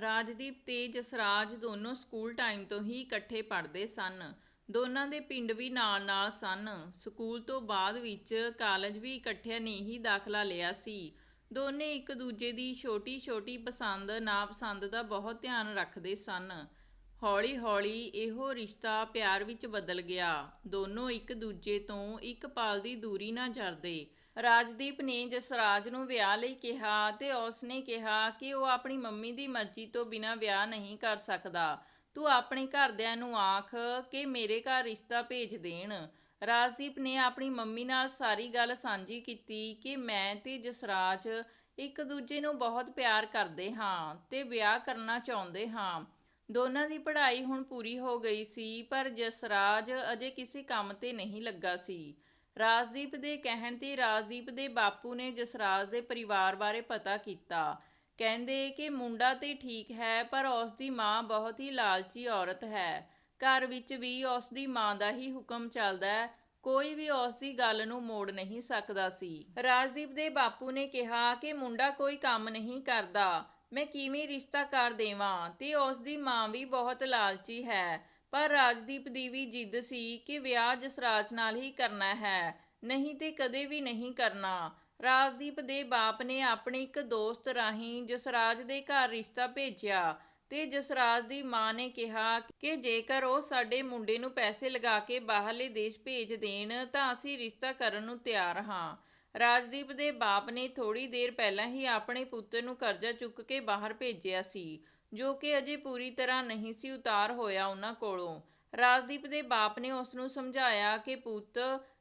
ਰਾਜਦੀਪ ਤੇ ਜਸਰਾਜ ਦੋਨੋਂ school time ਤੋਂ ਹੀ ਇਕੱਠੇ ਪੜ੍ਹਦੇ ਸਨ। ਦੋਨਾਂ ਦੇ ਪਿੰਡ ਵੀ ਨਾਲ-ਨਾਲ ਸਨ। ਸਕੂਲ ਤੋਂ ਬਾਅਦ ਵਿੱਚ ਕਾਲਜ ਵੀ ਇਕੱਠਿਆਂ ਨੇ ਹੀ ਦਾਖਲਾ ਲਿਆ ਸੀ। ਦੋਨੇ ਇੱਕ ਦੂਜੇ ਦੀ ਛੋਟੀ-ਛੋਟੀ ਪਸੰਦ, ਨਾਪਸੰਦ ਦਾ ਬਹੁਤ ਧਿਆਨ ਰੱਖਦੇ ਸਨ। ਹੌਲੀ-ਹੌਲੀ ਇਹੋ ਰਿਸ਼ਤਾ ਪਿਆਰ ਵਿੱਚ ਬਦਲ ਗਿਆ। ਦੋਨੋਂ ਇੱਕ ਦੂਜੇ ਤੋਂ ਇੱਕ ਪਾਲ ਦੀ ਦੂਰੀ ਨਾ ਜਰਦੇ ਰਾਜਦੀਪ ਨੇ ਜਸਰਾਜ ਨੂੰ ਵਿਆਹ ਲਈ ਕਿਹਾ ਤੇ ਉਸ ਨੇ ਕਿਹਾ ਕਿ ਉਹ ਆਪਣੀ ਮੰਮੀ ਦੀ ਮਰਜ਼ੀ ਤੋਂ ਬਿਨਾਂ ਵਿਆਹ ਨਹੀਂ ਕਰ ਸਕਦਾ। ਤੂੰ ਆਪਣੇ ਘਰਦਿਆਂ ਨੂੰ ਆਖ ਕਿ ਮੇਰੇ ਘਰ ਰਿਸ਼ਤਾ ਭੇਜ ਦੇਣ। ਰਾਜਦੀਪ ਨੇ ਆਪਣੀ ਮੰਮੀ ਨਾਲ ਸਾਰੀ ਗੱਲ ਸਾਂਝੀ ਕੀਤੀ ਕਿ ਮੈਂ ਤੇ ਜਸਰਾਜ ਇੱਕ ਦੂਜੇ ਨੂੰ ਬਹੁਤ ਪਿਆਰ ਕਰਦੇ ਹਾਂ ਤੇ ਵਿਆਹ ਕਰਨਾ ਚਾਹੁੰਦੇ ਹਾਂ। ਦੋਨਾਂ ਦੀ ਪੜ੍ਹਾਈ ਹੁਣ ਪੂਰੀ ਹੋ ਗਈ ਸੀ, ਪਰ ਜਸਰਾਜ ਅਜੇ ਕਿਸੇ ਕੰਮ ਤੇ ਨਹੀਂ ਲੱਗਾ ਸੀ। ਰਾਜਦੀਪ ਦੇ ਕਹਿਣ ਤੇ ਰਾਜਦੀਪ ਦੇ ਬਾਪੂ ਨੇ ਜਸਰਾਜ ਦੇ ਪਰਿਵਾਰ ਬਾਰੇ ਪਤਾ ਕੀਤਾ। ਕਹਿੰਦੇ ਕਿ ਮੁੰਡਾ ਤੇ ਠੀਕ ਹੈ, ਪਰ ਉਸ ਦੀ ਮਾਂ ਬਹੁਤ ਹੀ ਲਾਲਚੀ ਔਰਤ ਹੈ। ਘਰ ਵਿੱਚ ਵੀ ਉਸ ਦੀ ਮਾਂ ਦਾ ਹੀ ਹੁਕਮ ਚੱਲਦਾ ਹੈ। ਕੋਈ ਵੀ ਉਸ ਦੀ ਗੱਲ ਨੂੰ ਮੋੜ ਨਹੀਂ ਸਕਦਾ ਸੀ। ਰਾਜਦੀਪ ਦੇ ਬਾਪੂ ਨੇ ਕਿਹਾ ਕਿ ਮੁੰਡਾ ਕੋਈ ਕੰਮ ਨਹੀਂ ਕਰਦਾ। ਮੈਂ ਕਿਵੇਂ ਰਿਸ਼ਤਾ ਕਰ ਦੇਵਾਂ? ਤੇ ਉਸ ਦੀ ਮਾਂ ਵੀ ਬਹੁਤ ਲਾਲਚੀ ਹੈ। ਪਰ ਰਾਜਦੀਪ ਦੀ ਵੀ ਜਿੱਦ ਸੀ ਕਿ ਵਿਆਹ ਜਸਰਾਜ ਨਾਲ ਹੀ ਕਰਨਾ ਹੈ, ਨਹੀਂ ਤੇ ਕਦੇ ਵੀ ਨਹੀਂ ਕਰਨਾ। ਰਾਜਦੀਪ ਦੇ ਬਾਪ ਨੇ ਆਪਣੇ ਇੱਕ ਦੋਸਤ ਰਾਹੀਂ ਜਸਰਾਜ ਦੇ ਘਰ ਰਿਸ਼ਤਾ ਭੇਜਿਆ ਤੇ ਜਸਰਾਜ ਦੀ ਮਾਂ ਨੇ ਕਿਹਾ ਕਿ ਜੇਕਰ ਉਹ ਸਾਡੇ ਮੁੰਡੇ ਨੂੰ ਪੈਸੇ ਲਗਾ ਕੇ ਬਾਹਰਲੇ ਦੇਸ਼ ਭੇਜ ਦੇਣ ਤਾਂ ਅਸੀਂ ਰਿਸ਼ਤਾ ਕਰਨ ਨੂੰ ਤਿਆਰ ਹਾਂ। ਰਾਜਦੀਪ ਦੇ ਬਾਪ ਨੇ ਥੋੜੀ ਦੇਰ ਪਹਿਲਾਂ ਹੀ ਆਪਣੇ ਪੁੱਤਰ ਨੂੰ ਕਰਜ਼ਾ ਚੁੱਕ ਕੇ ਬਾਹਰ ਭੇਜਿਆ ਸੀ। ਜੋ ਕਿ ਅਜੇ ਪੂਰੀ ਤਰ੍ਹਾਂ ਨਹੀਂ ਸੀ ਉਤਾਰ ਹੋਇਆ ਉਹਨਾਂ ਕੋਲੋਂ। ਰਾਜਦੀਪ ਦੇ ਬਾਪ ਨੇ ਉਸ ਨੂੰ ਸਮਝਾਇਆ ਕਿ, ਪੁੱਤ,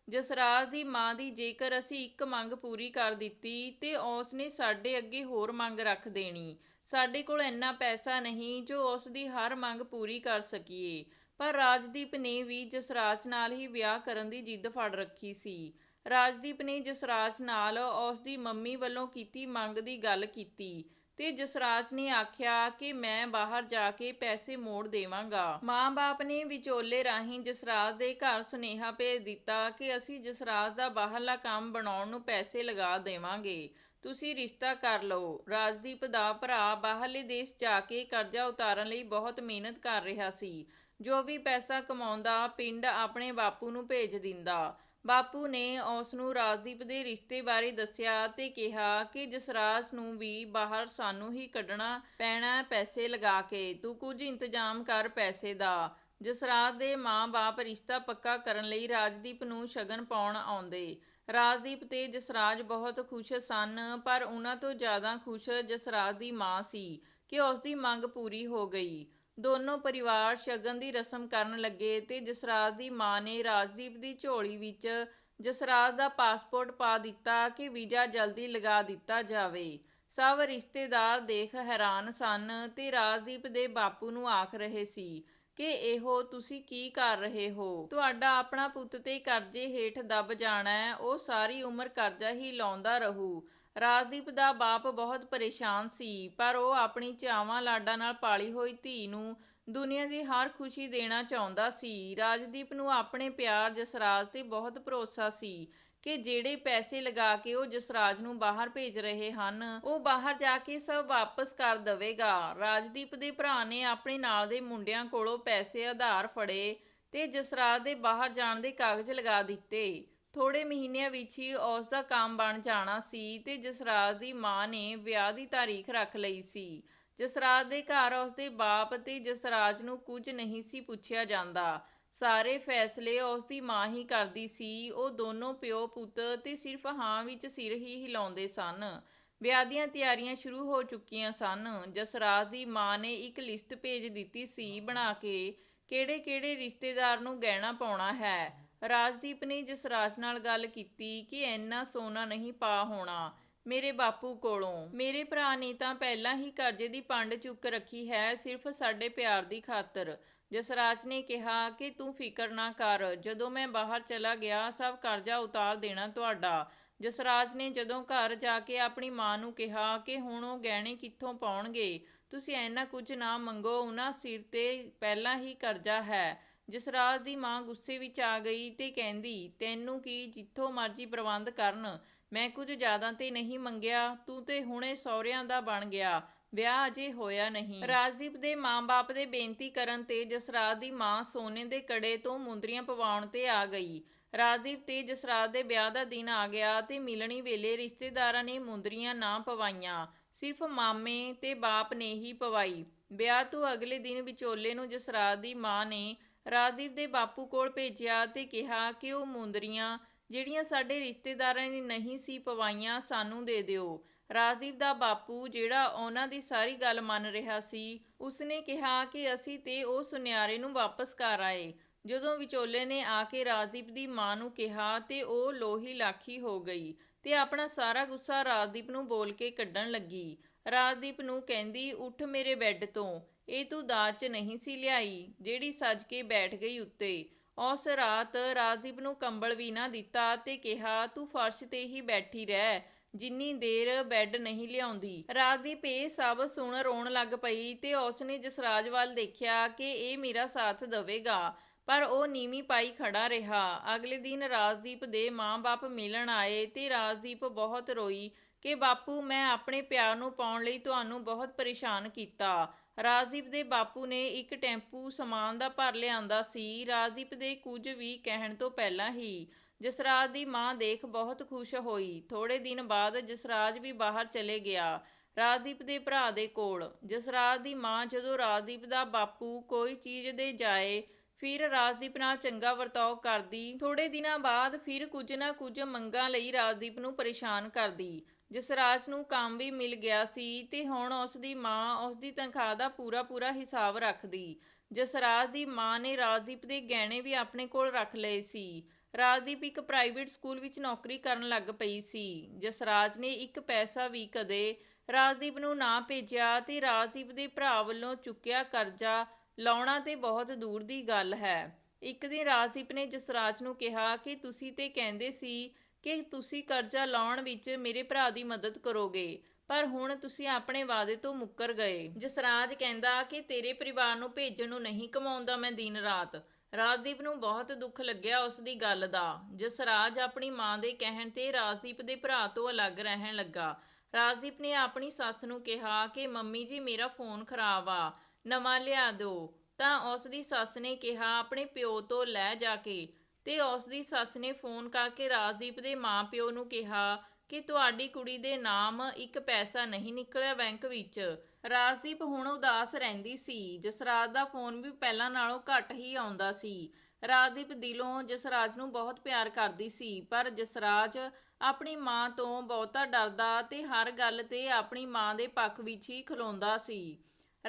ਜਸਰਾਜ ਦੀ ਮਾਂ ਦੀ ਜੇਕਰ ਅਸੀਂ ਇੱਕ ਮੰਗ ਪੂਰੀ ਕਰ ਦਿੱਤੀ, ਤੇ ਉਸ ਨੇ ਸਾਡੇ ਅੱਗੇ ਹੋਰ ਮੰਗ ਰੱਖ ਦੇਣੀ। ਸਾਡੇ ਕੋਲ ਇੰਨਾ ਪੈਸਾ ਨਹੀਂ ਜੋ ਉਸ ਦੀ ਹਰ ਮੰਗ ਪੂਰੀ ਕਰ ਸਕੀਏ। ਪਰ ਰਾਜਦੀਪ ਨੇ ਵੀ ਜਸਰਾਜ ਨਾਲ ਹੀ ਵਿਆਹ ਕਰਨ ਦੀ ਜਿੱਦ ਫੜ ਰੱਖੀ ਸੀ। ਰਾਜਦੀਪ ਨੇ ਜਸਰਾਜ ਨਾਲ ਉਸ ਦੀ ਮੰਮੀ ਵੱਲੋਂ ਕੀਤੀ ਮੰਗ ਦੀ ਗੱਲ ਕੀਤੀ। ਤੇ ਜਸਰਾਜ ਨੇ ਆਖਿਆ ਕਿ ਮੈਂ ਬਾਹਰ ਜਾ ਕੇ ਪੈਸੇ ਮੋੜ ਦੇਵਾਂਗਾ। ਮਾਂ-ਬਾਪ ਨੇ ਵਿਚੋਲੇ ਰਾਹੀਂ ਜਸਰਾਜ ਦੇ ਘਰ ਸੁਨੇਹਾ ਭੇਜ ਦਿੱਤਾ ਕਿ ਅਸੀਂ ਜਸਰਾਜ ਦਾ ਬਾਹਰਲਾ ਕੰਮ ਬਣਾਉਣ ਨੂੰ ਪੈਸੇ ਲਗਾ ਦੇਵਾਂਗੇ। ਤੁਸੀਂ ਰਿਸ਼ਤਾ ਕਰ ਲਓ। ਰਾਜਦੀਪ ਦਾ ਭਰਾ ਬਾਹਰਲੇ ਦੇਸ਼ ਜਾ ਕੇ ਕਰਜ਼ਾ ਉਤਾਰਨ ਲਈ ਬਹੁਤ ਮਿਹਨਤ ਕਰ ਰਿਹਾ ਸੀ। ਜੋ ਵੀ ਪੈਸਾ ਕਮਾਉਂਦਾ, ਪਿੰਡ ਆਪਣੇ ਬਾਪੂ ਨੂੰ ਭੇਜ ਦਿੰਦਾ। ਬਾਪੂ ਨੇ ਉਸ ਨੂੰ ਰਾਜਦੀਪ ਦੇ ਰਿਸ਼ਤੇ ਬਾਰੇ ਦੱਸਿਆ ਤੇ ਕਿਹਾ ਕਿ ਜਸਰਾਜ ਨੂੰ ਵੀ ਬਾਹਰ ਸਾਨੂੰ ਹੀ ਕੱਢਣਾ ਪੈਣਾ ਪੈਸੇ ਲਗਾ ਕੇ, ਤੂੰ ਕੁਝ ਇੰਤਜ਼ਾਮ ਕਰ ਪੈਸੇ ਦਾ। ਜਸਰਾਜ ਦੇ ਮਾਂ-ਬਾਪ ਰਿਸ਼ਤਾ ਪੱਕਾ ਕਰਨ ਲਈ ਰਾਜਦੀਪ ਨੂੰ ਸ਼ਗਨ ਪਾਉਣ ਆਉਂਦੇ। ਰਾਜਦੀਪ ਤੇ ਜਸਰਾਜ ਬਹੁਤ ਖੁਸ਼ ਸਨ, ਪਰ ਉਹਨਾਂ ਤੋਂ ਜ਼ਿਆਦਾ ਖੁਸ਼ ਜਸਰਾਜ ਦੀ ਮਾਂ ਸੀ ਕਿ ਉਸ ਦੀ ਮੰਗ ਪੂਰੀ ਹੋ ਗਈ। ਦੋਨੋਂ ਪਰਿਵਾਰ ਸ਼ਗਨ ਦੀ ਰਸਮ ਕਰਨ ਲੱਗੇ ਤੇ ਜਸਰਾਜ ਦੀ ਮਾਂ ਨੇ ਰਾਜਦੀਪ ਦੀ ਝੋਲੀ ਵਿੱਚ ਜਸਰਾਜ ਦਾ ਪਾਸਪੋਰਟ ਪਾ ਦਿੱਤਾ ਕਿ ਵੀਜ਼ਾ ਜਲਦੀ ਲਗਾ ਦਿੱਤਾ ਜਾਵੇ। ਸਭ ਰਿਸ਼ਤੇਦਾਰ ਦੇਖ ਹੈਰਾਨ ਸਨ ਤੇ ਰਾਜਦੀਪ ਦੇ ਬਾਪੂ ਨੂੰ ਆਖ ਰਹੇ ਸੀ ਕਿ ਇਹੋ ਤੁਸੀਂ ਕੀ ਕਰ ਰਹੇ ਹੋ? ਤੁਹਾਡਾ ਆਪਣਾ ਪੁੱਤ ਤੇ ਕਰਜ਼ੇ ਹੇਠ ਦਬ ਜਾਣਾ ਹੈ, ਉਹ ਸਾਰੀ ਉਮਰ ਕਰਜ਼ਾ ਹੀ ਲਾਉਂਦਾ ਰਹੂ। ਰਾਜਦੀਪ ਦਾ ਬਾਪ ਬਹੁਤ ਪਰੇਸ਼ਾਨ ਸੀ, ਪਰ ਉਹ ਆਪਣੀ ਚਾਵਾਂ ਲਾਡਾਂ ਨਾਲ ਪਾਲੀ ਹੋਈ ਧੀ ਨੂੰ ਦੁਨੀਆ ਦੀ ਹਰ ਖੁਸ਼ੀ ਦੇਣਾ ਚਾਹੁੰਦਾ ਸੀ। ਰਾਜਦੀਪ ਨੂੰ ਆਪਣੇ ਪਿਆਰ ਜਸਰਾਜ ਤੇ ਬਹੁਤ ਭਰੋਸਾ ਸੀ ਕਿ ਜਿਹੜੇ ਪੈਸੇ ਲਗਾ ਕੇ ਉਹ ਜਸਰਾਜ ਨੂੰ ਬਾਹਰ ਭੇਜ ਰਹੇ ਹਨ, ਉਹ ਬਾਹਰ ਜਾ ਕੇ ਸਭ ਵਾਪਸ ਕਰ ਦੇਵੇਗਾ। ਰਾਜਦੀਪ ਦੇ ਭਰਾ ਨੇ ਆਪਣੇ ਨਾਲ ਦੇ ਮੁੰਡਿਆਂ ਕੋਲੋਂ ਪੈਸੇ ਆਧਾਰ ਫੜੇ ਤੇ ਜਸਰਾਜ ਦੇ ਬਾਹਰ ਜਾਣ ਦੇ ਕਾਗਜ਼ ਲਗਾ ਦਿੱਤੇ। ਥੋੜੇ ਮਹੀਨਿਆਂ ਵਿੱਚ ਹੀ ਉਸ ਦਾ ਕੰਮ ਬਣ ਜਾਣਾ ਸੀ ਤੇ ਜਸਰਾਜ ਦੀ ਮਾਂ ਨੇ ਵਿਆਹ ਦੀ ਤਾਰੀਖ ਰੱਖ ਲਈ ਸੀ। ਜਸਰਾਜ ਦੇ ਘਰ ਉਸ ਦੇ ਬਾਪ ਤੇ ਜਸਰਾਜ ਨੂੰ ਕੁਝ ਨਹੀਂ ਸੀ ਪੁੱਛਿਆ ਜਾਂਦਾ। ਸਾਰੇ ਫੈਸਲੇ ਉਸ ਦੀ ਮਾਂ ਹੀ ਕਰਦੀ ਸੀ। ਉਹ ਦੋਨੋਂ ਪਿਓ ਪੁੱਤ ਤੇ ਸਿਰਫ ਹਾਂ ਵਿੱਚ ਸਿਰ ਹੀ ਹਿਲਾਉਂਦੇ ਸਨ। ਵਿਆਹ ਦੀਆਂ ਤਿਆਰੀਆਂ ਸ਼ੁਰੂ ਹੋ ਚੁੱਕੀਆਂ ਸਨ। ਜਸਰਾਜ ਦੀ ਮਾਂ ਨੇ ਇੱਕ ਲਿਸਟ ਭੇਜ ਦਿੱਤੀ ਸੀ ਬਣਾ ਕੇ ਕਿਹੜੇ-ਕਿਹੜੇ ਰਿਸ਼ਤੇਦਾਰ ਨੂੰ ਗਹਿਣਾ ਪਾਉਣਾ ਹੈ। ਰਾਜਦੀਪ ਨੇ ਜਸਰਾਜ ਨਾਲ ਗੱਲ ਕੀਤੀ ਕਿ ਇੰਨਾ ਸੋਨਾ ਨਹੀਂ ਪਾ ਹੋਣਾ ਮੇਰੇ ਬਾਪੂ ਕੋਲੋਂ। ਮੇਰੇ ਭਰਾ ਨੇ ਤਾਂ ਪਹਿਲਾਂ ਹੀ ਕਰਜ਼ੇ ਦੀ ਪੰਡ ਚੁੱਕ ਰੱਖੀ ਹੈ ਸਿਰਫ ਸਾਡੇ ਪਿਆਰ ਦੀ ਖਾਤਰ। ਜਸਰਾਜ ਨੇ ਕਿਹਾ ਕਿ ਤੂੰ ਫਿਕਰ ਨਾ ਕਰ, ਜਦੋਂ ਮੈਂ ਬਾਹਰ ਚਲਾ ਗਿਆ, ਸਭ ਕਰਜ਼ਾ ਉਤਾਰ ਦੇਣਾ ਤੁਹਾਡਾ। ਜਸਰਾਜ ਨੇ ਜਦੋਂ ਘਰ ਜਾ ਕੇ ਆਪਣੀ ਮਾਂ ਨੂੰ ਕਿਹਾ ਕਿ ਹੁਣ ਉਹ ਗਹਿਣੇ ਕਿੱਥੋਂ ਪਾਉਣਗੇ, ਤੁਸੀਂ ਐਨਾ ਕੁਝ ਨਾ ਮੰਗੋ, ਉਹਨਾਂ ਸਿਰ ਤੇ ਪਹਿਲਾਂ ਹੀ ਕਰਜ਼ਾ ਹੈ। ਜਸਰਾਜ ਦੀ ਮਾਂ ਗੁੱਸੇ ਵਿੱਚ ਆ ਗਈ ਤੇ ਕਹਿੰਦੀ, ਤੈਨੂੰ ਕੀ ਜਿੱਥੋਂ ਮਰਜ਼ੀ ਪ੍ਰਬੰਧ ਕਰਨ। ਮੈਂ ਕੁਝ ਜ਼ਿਆਦਾ ਤੇ ਨਹੀਂ ਮੰਗਿਆ। ਤੂੰ ਤੇ ਹੁਣੇ ਸਹੁਰਿਆਂ ਦਾ ਬਣ ਗਿਆ। ਵਿਆਹ ਅਜੇ ਹੋਇਆ ਨਹੀਂ। ਰਾਜਦੀਪ ਦੇ ਮਾਂ-ਬਾਪ ਦੇ ਬੇਨਤੀ ਕਰਨ ਤੇ ਜਸਰਾਜ ਦੀ ਮਾਂ ਸੋਨੇ ਦੇ ਕੜੇ ਤੋਂ ਮੁੰਦਰੀਆਂ ਪਵਾਉਣ ਤੇ ਆ ਗਈ। ਰਾਜਦੀਪ ਤੇ ਜਸਰਾਜ ਦੇ ਵਿਆਹ ਦਾ ਦਿਨ ਆ ਗਿਆ ਤੇ ਮਿਲਣੀ ਵੇਲੇ ਰਿਸ਼ਤੇਦਾਰਾਂ ਨੇ ਮੁੰਦਰੀਆਂ ਨਾ ਪਵਾਈਆਂ। ਸਿਰਫ ਮਾਮੇ ਤੇ ਬਾਪ ਨੇ ਹੀ ਪਵਾਈ। ਵਿਆਹ ਤੋਂ ਅਗਲੇ ਦਿਨ ਵਿਚੋਲੇ ਨੂੰ ਜਸਰਾਜ ਦੀ ਮਾਂ ਨੇ ਰਾਜਦੀਪ ਦੇ ਬਾਪੂ ਕੋਲ ਭੇਜਿਆ ਤੇ ਕਿਹਾ ਕਿ ਉਹ ਮੁੰਦਰੀਆਂ, ਜਿਹੜੀਆਂ ਸਾਡੇ ਰਿਸ਼ਤੇਦਾਰਾਂ ਨੇ ਨਹੀਂ ਸੀ ਪਵਾਈਆਂ, ਸਾਨੂੰ ਦੇ ਦਿਓ। ਰਾਜਦੀਪ ਦਾ ਬਾਪੂ, ਜਿਹੜਾ ਉਹਨਾਂ ਦੀ ਸਾਰੀ ਗੱਲ ਮੰਨ ਰਿਹਾ ਸੀ, ਉਸਨੇ ਕਿਹਾ ਕਿ ਅਸੀਂ ਤੇ ਉਹ ਸੁਨਿਆਰੇ ਨੂੰ ਵਾਪਸ ਕਰ ਆਏ। ਜਦੋਂ ਵਿਚੋਲੇ ਨੇ ਆ ਕੇ ਰਾਜਦੀਪ ਦੀ ਮਾਂ ਨੂੰ ਕਿਹਾ ਤੇ ਉਹ ਲੋਹੀ ਲਾਖੀ ਹੋ ਗਈ ਤੇ ਆਪਣਾ ਸਾਰਾ ਗੁੱਸਾ ਰਾਜਦੀਪ ਨੂੰ ਬੋਲ ਕੇ ਕੱਢਣ ਲੱਗੀ। ਰਾਜਦੀਪ ਨੂੰ ਕਹਿੰਦੀ, ਉੱਠ ਮੇਰੇ ਬੈੱਡ ਤੋਂ। ਇਹ ਤੂੰ ਦਾਜ 'ਚ ਨਹੀਂ ਸੀ ਲਿਆਈ, ਜਿਹੜੀ ਸੱਜ ਕੇ ਬੈਠ ਗਈ ਉੱਤੇ। ਉਸ ਰਾਤ ਰਾਜਦੀਪ ਨੂੰ ਕੰਬਲ ਵੀ ਨਾ ਦਿੱਤਾ ਤੇ ਕਿਹਾ, ਤੂੰ ਫਰਸ਼ ਤੇ ਹੀ ਬੈਠੀ ਰਹਿ, ਜਿੰਨੀ ਦੇਰ ਬੈੱਡ ਨਹੀਂ ਲਿਆਉਂਦੀ। ਰਾਜਦੀਪ ਇਹ ਸਭ ਸੁਣ ਰੋਣ ਲੱਗ ਪਈ ਤੇ ਉਸਨੇ ਜਸਰਾਜ ਵੱਲ ਦੇਖਿਆ ਕਿ ਇਹ ਮੇਰਾ ਸਾਥ ਦੇਵੇਗਾ, ਪਰ ਉਹ ਨੀਵੀਂ ਪਾਈ ਖੜਾ ਰਿਹਾ। ਅਗਲੇ ਦਿਨ ਰਾਜਦੀਪ ਦੇ ਮਾਂ-ਬਾਪ ਮਿਲਣ ਆਏ ਤੇ ਰਾਜਦੀਪ ਬਹੁਤ ਰੋਈ ਕਿ, ਬਾਪੂ, ਮੈਂ ਆਪਣੇ ਪਿਆਰ ਨੂੰ ਪਾਉਣ ਲਈ ਤੁਹਾਨੂੰ ਬਹੁਤ ਪਰੇਸ਼ਾਨ ਕੀਤਾ। ਰਾਜਦੀਪ ਦੇ ਬਾਪੂ ਨੇ ਇੱਕ ਟੈਂਪੂ ਸਮਾਨ ਦਾ ਭਰ ਲਿਆਂਦਾ ਸੀ। ਰਾਜਦੀਪ ਦੇ ਕੁਝ ਵੀ ਕਹਿਣ ਤੋਂ ਪਹਿਲਾਂ ਹੀ ਜਸਰਾਜ ਦੀ ਮਾਂ ਦੇਖ ਬਹੁਤ ਖੁਸ਼ ਹੋਈ। ਥੋੜੇ ਦਿਨ ਬਾਅਦ ਜਸਰਾਜ ਵੀ ਬਾਹਰ ਚਲੇ ਗਿਆ, ਰਾਜਦੀਪ ਦੇ ਭਰਾ ਦੇ ਕੋਲ। ਜਸਰਾਜ ਦੀ ਮਾਂ ਜਦੋਂ ਰਾਜਦੀਪ ਦਾ ਬਾਪੂ ਕੋਈ ਚੀਜ਼ ਦੇ ਜਾਏ, ਫਿਰ ਰਾਜਦੀਪ ਨਾਲ ਚੰਗਾ ਵਰਤਾਓ ਕਰਦੀ। ਥੋੜੇ ਦਿਨਾਂ ਬਾਅਦ ਫਿਰ ਕੁਝ ਨਾ ਕੁਝ ਮੰਗਾਂ ਲਈ ਰਾਜਦੀਪ ਨੂੰ ਪਰੇਸ਼ਾਨ ਕਰਦੀ। ਜਸਰਾਜ ਨੂੰ ਕੰਮ ਵੀ ਮਿਲ ਗਿਆ ਸੀ ਤੇ ਹੁਣ ਉਸ ਦੀ ਮਾਂ ਉਸ ਦੀ ਤਨਖਾਹ ਦਾ ਪੂਰਾ ਪੂਰਾ ਹਿਸਾਬ ਰੱਖਦੀ। ਜਸਰਾਜ ਦੀ ਮਾਂ ਨੇ ਰਾਜਦੀਪ ਦੇ ਗਹਿਣੇ ਵੀ ਆਪਣੇ ਕੋਲ ਰੱਖ ਲਏ ਸੀ। ਰਾਜਦੀਪ ਇੱਕ ਪ੍ਰਾਈਵੇਟ ਸਕੂਲ ਵਿੱਚ ਨੌਕਰੀ ਕਰਨ ਲੱਗ ਪਈ ਸੀ। ਜਸਰਾਜ ਨੇ ਇੱਕ ਪੈਸਾ ਵੀ ਕਦੇ ਰਾਜਦੀਪ ਨੂੰ ਨਾ ਭੇਜਿਆ ਤੇ ਰਾਜਦੀਪ ਦੇ ਭਰਾ ਵੱਲੋਂ ਚੁੱਕਿਆ ਕਰਜ਼ਾ ਲਾਉਣਾ ਤੇ ਬਹੁਤ ਦੂਰ ਦੀ ਗੱਲ ਹੈ। ਇੱਕ ਦਿਨ ਰਾਜਦੀਪ ਨੇ ਜਸਰਾਜ ਨੂੰ ਕਿਹਾ ਕਿ ਤੁਸੀਂ ਤੇ ਕਹਿੰਦੇ ਸੀ ਕਿ ਤੁਸੀਂ ਕਰਜ਼ਾ ਲਾਉਣ ਵਿੱਚ ਮੇਰੇ ਭਰਾ ਦੀ ਮਦਦ ਕਰੋਗੇ, ਪਰ ਹੁਣ ਤੁਸੀਂ ਆਪਣੇ ਵਾਅਦੇ ਤੋਂ ਮੁੱਕਰ ਗਏ। ਜਸਰਾਜ ਕਹਿੰਦਾ ਕਿ ਤੇਰੇ ਪਰਿਵਾਰ ਨੂੰ ਭੇਜਣ ਨੂੰ ਨਹੀਂ ਕਮਾਉਂਦਾ ਮੈਂ ਦਿਨ ਰਾਤ। ਰਾਜਦੀਪ ਨੂੰ ਬਹੁਤ ਦੁੱਖ ਲੱਗਿਆ ਉਸ ਦੀ ਗੱਲ ਦਾ। ਜਸਰਾਜ ਆਪਣੀ ਮਾਂ ਦੇ ਕਹਿਣ ਤੇ ਰਾਜਦੀਪ ਦੇ ਭਰਾ ਤੋਂ ਅਲੱਗ ਰਹਿਣ ਲੱਗਾ। ਰਾਜਦੀਪ ਨੇ ਆਪਣੀ ਸੱਸ ਨੂੰ ਕਿਹਾ ਕਿ, ਮੰਮੀ ਜੀ, ਮੇਰਾ ਫੋਨ ਖਰਾਬ ਆ, ਨਵਾਂ ਲਿਆ ਦਿਓ। ਤਾਂ ਉਸ ਦੀ ਸੱਸ ਨੇ ਕਿਹਾ, ਆਪਣੇ ਪਿਓ ਤੋਂ ਲੈ ਜਾ ਕੇ ਤੇ ਉਸ ਦੀ ਸੱਸ ਨੇ ਫੋਨ ਕਰਕੇ ਰਾਜਦੀਪ ਦੇ ਮਾਪਿਓ ਨੂੰ ਕਿਹਾ ਕਿ ਤੁਹਾਡੀ ਕੁੜੀ ਦੇ ਨਾਮ ਇੱਕ ਪੈਸਾ ਨਹੀਂ ਨਿਕਲਿਆ ਬੈਂਕ ਵਿੱਚ। ਰਾਜਦੀਪ ਹੁਣ ਉਦਾਸ ਰਹਿੰਦੀ ਸੀ। ਜਸਰਾਜ ਦਾ ਫੋਨ ਵੀ ਪਹਿਲਾਂ ਨਾਲੋਂ ਘੱਟ ਹੀ ਆਉਂਦਾ ਸੀ। ਰਾਜਦੀਪ ਦਿਲੋਂ ਜਸਰਾਜ ਨੂੰ ਬਹੁਤ ਪਿਆਰ ਕਰਦੀ ਸੀ, ਪਰ ਜਸਰਾਜ ਆਪਣੀ ਮਾਂ ਤੋਂ ਬਹੁਤਾ ਡਰਦਾ ਤੇ ਹਰ ਗੱਲ ਤੇ ਆਪਣੀ ਮਾਂ ਦੇ ਪੱਖ ਵਿੱਚ ਹੀ ਖਲੋਂਦਾ ਸੀ।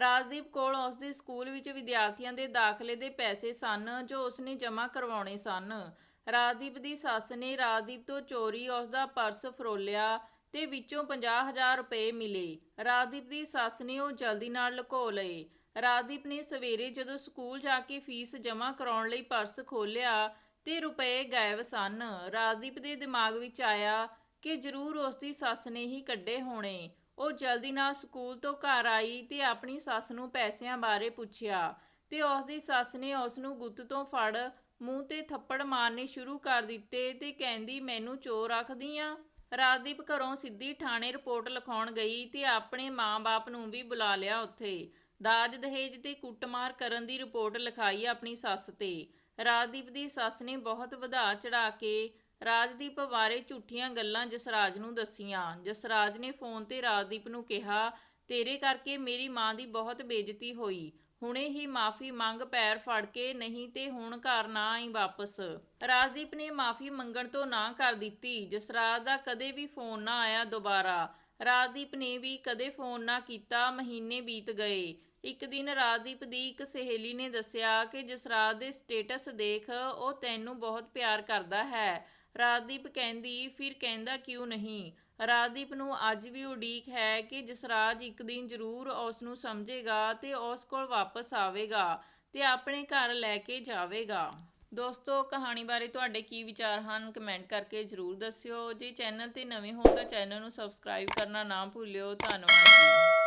ਰਾਜਦੀਪ ਕੋਲ ਉਸ ਦੇ ਸਕੂਲ ਵਿੱਚ ਵਿਦਿਆਰਥੀਆਂ ਦੇ ਦਾਖਲੇ ਦੇ ਪੈਸੇ ਸਨ ਜੋ ਉਸਨੇ ਜਮ੍ਹਾਂ ਕਰਵਾਉਣੇ ਸਨ। ਰਾਜਦੀਪ ਦੀ ਸੱਸ ਨੇ ਰਾਜਦੀਪ ਤੋਂ ਚੋਰੀ ਉਸ ਦਾ ਪਰਸ ਫਰੋਲਿਆ ਤੇ ਵਿੱਚੋਂ 50000 ਰੁਪਏ ਮਿਲੇ। ਰਾਜਦੀਪ ਦੀ ਸੱਸ ਨੇ ਉਹ ਜਲਦੀ ਨਾਲ ਲੁਕੋ ਲਏ। ਰਾਜਦੀਪ ਨੇ ਸਵੇਰੇ ਜਦੋਂ ਸਕੂਲ ਜਾ ਕੇ ਫੀਸ ਜਮ੍ਹਾਂ ਕਰਾਉਣ ਲਈ ਪਰਸ ਖੋਲ੍ਹਿਆ ਤੇ ਰੁਪਏ ਗਾਇਬ ਸਨ। ਰਾਜਦੀਪ ਦੇ ਦਿਮਾਗ ਵਿੱਚ ਆਇਆ ਕਿ ਜ਼ਰੂਰ ਉਸ ਦੀ ਸੱਸ ਨੇ ਹੀ ਕੱਢੇ ਹੋਣੇ। ਉਹ ਜਲਦੀ ਨਾਲ ਸਕੂਲ ਤੋਂ ਘਰ ਆਈ ਤੇ ਆਪਣੀ ਸੱਸ ਨੂੰ ਪੈਸਿਆਂ ਬਾਰੇ ਪੁੱਛਿਆ ਤੇ ਉਸ ਦੀ ਸੱਸ ਨੇ ਉਸ ਨੂੰ ਗੁੱਤ ਤੋਂ ਫੜ ਮੂੰਹ ਤੇ ਥੱਪੜ ਮਾਰਨੇ ਸ਼ੁਰੂ ਕਰ ਦਿੱਤੇ ਤੇ ਕਹਿੰਦੀ, ਮੈਨੂੰ ਚੋਰ ਆਖਦੀ ਆ ਰਾਜਦੀਪ ਘਰੋਂ ਸਿੱਧੀ ਥਾਣੇ ਰਿਪੋਰਟ ਲਿਖਾਉਣ ਗਈ ਤੇ ਆਪਣੇ ਮਾਂ-ਬਾਪ ਨੂੰ ਵੀ ਬੁਲਾ ਲਿਆ ਉੱਥੇ। ਦਾਜ ਦਹੇਜ ਤੇ ਕੁੱਟਮਾਰ ਕਰਨ ਦੀ ਰਿਪੋਰਟ ਲਿਖਾਈ ਆਪਣੀ ਸੱਸ ਤੇ। ਰਾਜਦੀਪ ਦੀ ਸੱਸ ਨੇ ਬਹੁਤ ਵਧਾ ਚੜਾ ਕੇ ਰਾਜਦੀਪ ਬਾਰੇ ਝੂਠੀਆਂ ਗੱਲਾਂ ਜਸਰਾਜ ਨੂੰ ਦੱਸੀਆਂ। ਜਸਰਾਜ ਨੇ ਫੋਨ ਤੇ ਰਾਜਦੀਪ ਨੂੰ ਕਿਹਾ, ਤੇਰੇ ਕਰਕੇ ਮੇਰੀ ਮਾਂ ਦੀ ਬਹੁਤ ਬੇਇੱਜ਼ਤੀ ਹੋਈ। ਹੁਣੇ ਹੀ ਮਾਫੀ ਮੰਗ ਪੈਰ ਫੜ ਕੇ ਨਹੀਂ ਤੇ ਹੁਣ ਘਰ ਨਾ ਆਈ ਵਾਪਸ। ਰਾਜਦੀਪ ਨੇ ਮਾਫੀ ਮੰਗਣ ਤੋਂ ਨਾ ਕਰ ਦਿੱਤੀ। ਜਸਰਾਜ ਦਾ ਕਦੇ ਵੀ ਫੋਨ ਨਾ ਆਇਆ ਦੁਬਾਰਾ। ਰਾਜਦੀਪ ਨੇ ਵੀ ਕਦੇ ਫੋਨ ਨਾ ਕੀਤਾ, ਮਹੀਨੇ ਬੀਤ ਗਏ। ਇੱਕ ਦਿਨ ਰਾਜਦੀਪ ਦੀ ਇੱਕ ਸਹੇਲੀ ਨੇ ਦੱਸਿਆ ਕਿ ਜਸਰਾਜ ਦੇ ਸਟੇਟਸ ਦੇਖ ਉਹ ਤੈਨੂੰ ਬਹੁਤ ਪਿਆਰ ਕਰਦਾ ਹੈ। ਰਾਜਦੀਪ ਕਹਿੰਦੀ, ਫਿਰ ਕਹਿੰਦਾ ਕਿਉਂ ਨਹੀਂ? ਰਾਜਦੀਪ ਨੂੰ ਅੱਜ ਵੀ ਉਡੀਕ ਹੈ ਕਿ ਜਸਰਾਜ ਇੱਕ ਦਿਨ ਜ਼ਰੂਰ ਉਸ ਨੂੰ ਸਮਝੇਗਾ ਤੇ ਉਸ ਕੋਲ ਵਾਪਸ ਆਵੇਗਾ ਤੇ ਆਪਣੇ ਘਰ ਲੈ ਕੇ ਜਾਵੇਗਾ। ਦੋਸਤੋ, ਕਹਾਣੀ ਬਾਰੇ ਤੁਹਾਡੇ ਕੀ ਵਿਚਾਰ ਹਨ? ਕਮੈਂਟ ਕਰਕੇ ਜਰੂਰ ਦੱਸਿਓ। ਜੇ ਚੈਨਲ ਤੇ ਨਵੇਂ ਹੋ ਤਾਂ ਚੈਨਲ ਨੂੰ ਸਬਸਕ੍ਰਾਈਬ ਕਰਨਾ ਨਾ ਭੁੱਲਿਓ। ਧੰਨਵਾਦ ਜੀ।